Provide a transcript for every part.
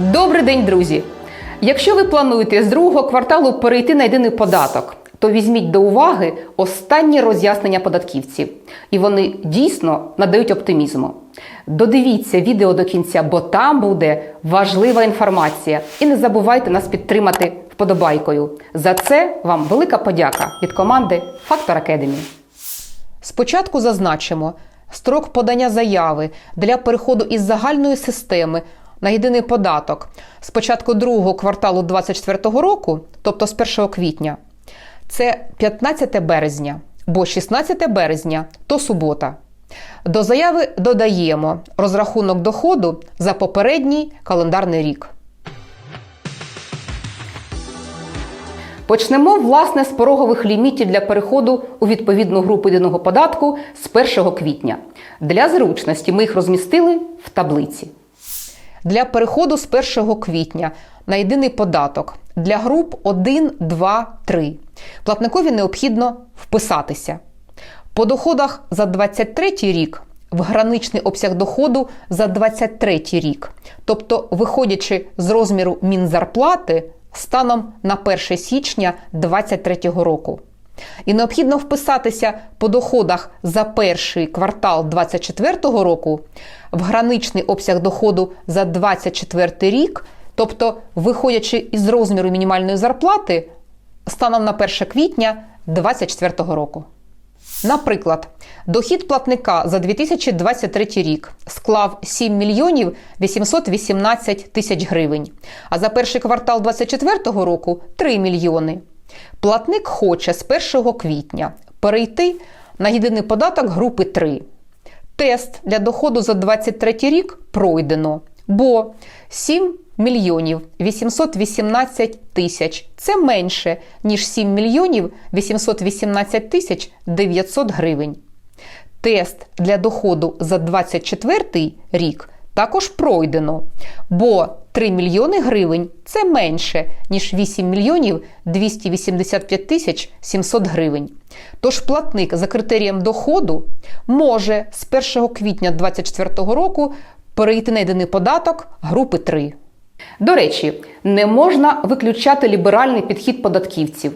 Добрий день, друзі! Якщо ви плануєте з другого кварталу перейти на єдиний податок, то візьміть до уваги останні роз'яснення податківців, і вони дійсно надають оптимізму. Додивіться відео до кінця, бо там буде важлива інформація. І не забувайте нас підтримати вподобайкою. За це вам велика подяка від команди Factor Academy. Спочатку зазначимо строк подання заяви для переходу із загальної системи на єдиний податок з початку другого кварталу 2024 року, тобто з 1 квітня, це 15 березня, бо 16 березня то субота. До заяви додаємо розрахунок доходу за попередній календарний рік. Почнемо власне з порогових лімітів для переходу у відповідну групу єдиного податку з 1 квітня. Для зручності ми їх розмістили в таблиці. Для переходу з 1 квітня на єдиний податок для груп 1, 2, 3 платникові необхідно вписатися. По доходах за 23 рік в граничний обсяг доходу за 23 рік, тобто виходячи з розміру мінзарплати станом на 1 січня 2023 року. І необхідно вписатися по доходах за перший квартал 2024 року в граничний обсяг доходу за 2024 рік, тобто виходячи із розміру мінімальної зарплати станом на 1 квітня 2024 року. Наприклад, дохід платника за 2023 рік склав 7 мільйонів 818 тисяч гривень, а за перший квартал 2024 року 3 мільйони. Платник хоче з 1 квітня перейти на єдиний податок групи 3. Тест для доходу за 2023 рік пройдено, бо 7 мільйонів 818 тисяч це менше, ніж 7 мільйонів 818 тисяч 900 гривень. Тест для доходу за 2024 рік також пройдено, бо 3 мільйони гривень це менше, ніж 8 мільйонів 285 тисяч 700 гривень. Тож платник за критерієм доходу може з 1 квітня 2024 року перейти на єдиний податок групи 3. До речі, не можна виключати ліберальний підхід податківців,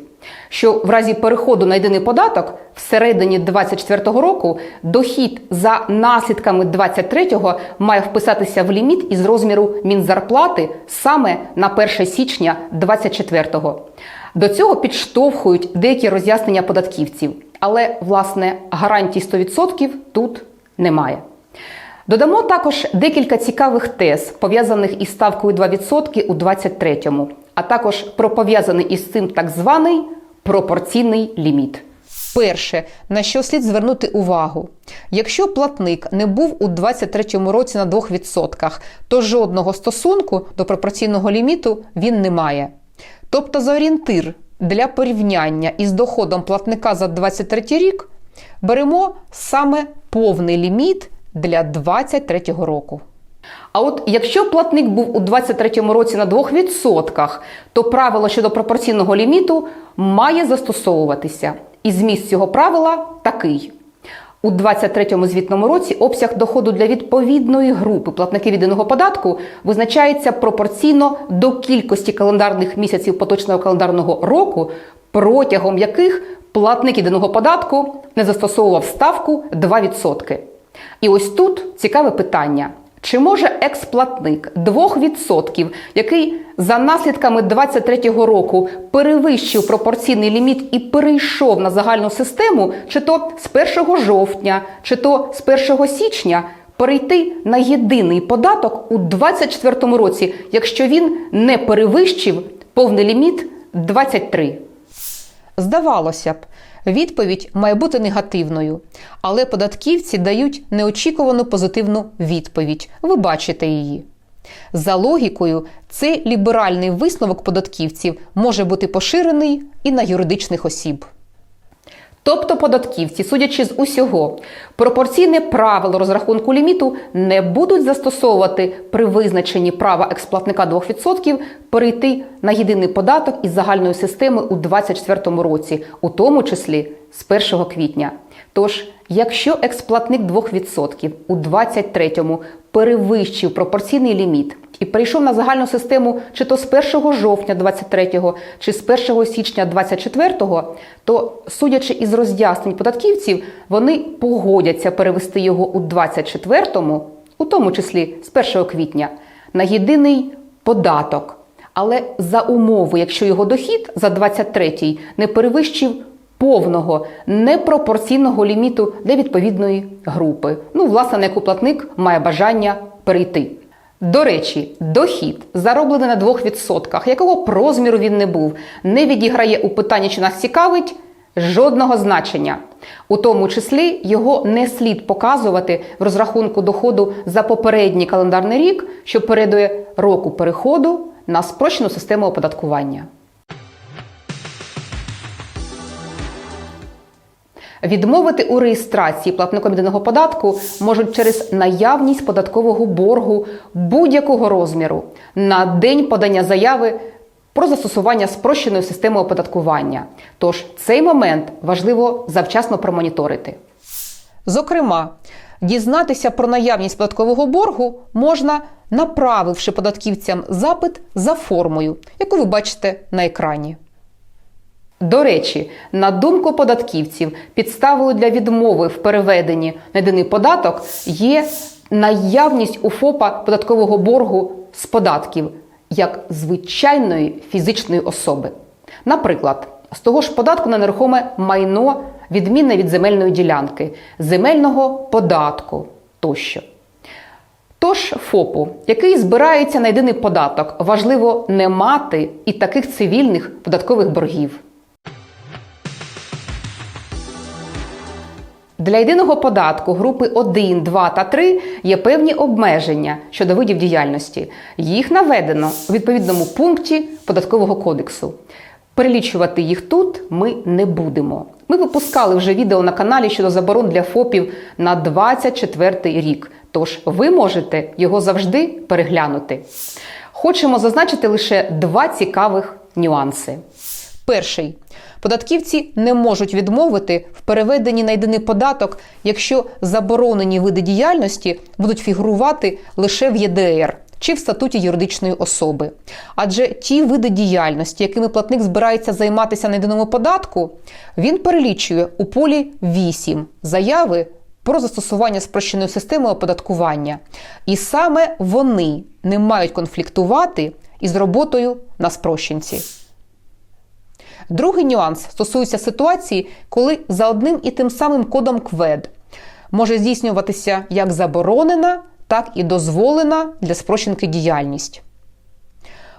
що в разі переходу на єдиний податок всередині 2024 року дохід за наслідками 2023 має вписатися в ліміт із розміру мінзарплати саме на 1 січня 2024. До цього підштовхують деякі роз'яснення податківців, але власне гарантій 100% тут немає. Додамо також декілька цікавих тез, пов'язаних із ставкою 2% у 2023, а також про пов'язаний із цим так званий пропорційний ліміт. Перше, на що слід звернути увагу, якщо платник не був у 2023 році на 2%, то жодного стосунку до пропорційного ліміту він не має. Тобто за орієнтир для порівняння із доходом платника за 2023 рік беремо саме повний ліміт для 2023 року. А от якщо платник був у 2023 році на 2%, то правило щодо пропорційного ліміту має застосовуватися. І зміст цього правила такий. У 2023 звітному році обсяг доходу для відповідної групи платників єдиного податку визначається пропорційно до кількості календарних місяців поточного календарного року, протягом яких платник єдиного податку не застосовував ставку 2%. І ось тут цікаве питання. Чи може експлатник 2%, який за наслідками 2023 року перевищив пропорційний ліміт і перейшов на загальну систему, чи то з 1 жовтня, чи то з 1 січня, перейти на єдиний податок у 2024 році, якщо він не перевищив повний ліміт 23? Здавалося б, відповідь має бути негативною, але податківці дають неочікувану позитивну відповідь. Ви бачите її. За логікою, цей ліберальний висновок податківців може бути поширений і на юридичних осіб. Тобто податківці, судячи з усього, пропорційне правило розрахунку ліміту не будуть застосовувати при визначенні права експлатника 2% перейти на єдиний податок із загальної системи у 2024 році, у тому числі з 1 квітня. Тож, якщо експлатник 2% у 23-му перевищив пропорційний ліміт і перейшов на загальну систему чи то з 1 жовтня 23-го, чи з 1 січня 24-го, то, судячи із роз'яснень податківців, вони погодяться перевести його у 24-му, у тому числі з 1 квітня, на єдиний податок. Але за умови, якщо його дохід за 23-й не перевищив повного непропорційного ліміту для відповідної групи, ну, власне, на яку платник має бажання перейти. До речі, дохід, зароблений на 2%, якого б розміру він не був, не відіграє у питанні, чи нас цікавить, жодного значення. У тому числі його не слід показувати в розрахунку доходу за попередній календарний рік, що передує року переходу на спрощену систему оподаткування. Відмовити у реєстрації платником єдиного податку можуть через наявність податкового боргу будь-якого розміру на день подання заяви про застосування спрощеної системи оподаткування. Тож цей момент важливо завчасно промоніторити. Зокрема, дізнатися про наявність податкового боргу можна, направивши податківцям запит за формою, яку ви бачите на екрані. До речі, на думку податківців, підставою для відмови в переведенні на єдиний податок є наявність у ФОПа податкового боргу з податків як звичайної фізичної особи. Наприклад, з того ж податку на нерухоме майно відмінне від земельної ділянки, земельного податку тощо. Тож ФОПу, який збирається на єдиний податок, важливо не мати і таких цивільних податкових боргів. Для єдиного податку групи 1, 2 та 3 є певні обмеження щодо видів діяльності. Їх наведено у відповідному пункті податкового кодексу. Перелічувати їх тут ми не будемо. Ми випускали вже відео на каналі щодо заборон для ФОПів на 24 рік. Тож ви можете його завжди переглянути. Хочемо зазначити лише два цікавих нюанси. Перший. Податківці не можуть відмовити в переведенні на єдиний податок, якщо заборонені види діяльності будуть фігурувати лише в ЄДР чи в статуті юридичної особи. Адже ті види діяльності, якими платник збирається займатися на єдиному податку, він перелічує у полі 8 заяви про застосування спрощеної системи оподаткування. І саме вони не мають конфліктувати із роботою на спрощенці. Другий нюанс стосується ситуації, коли за одним і тим самим кодом КВЕД може здійснюватися як заборонена, так і дозволена для спрощенки діяльність.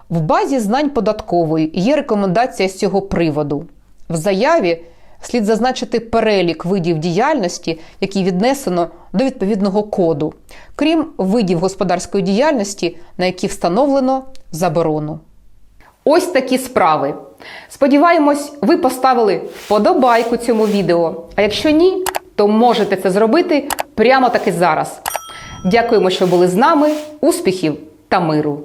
В базі знань податкової є рекомендація з цього приводу. В заяві слід зазначити перелік видів діяльності, які віднесено до відповідного коду, крім видів господарської діяльності, на які встановлено заборону. Ось такі справи. Сподіваємось, ви поставили вподобайку цьому відео. А якщо ні, то можете це зробити прямо таки зараз. Дякуємо, що були з нами. Успіхів та миру!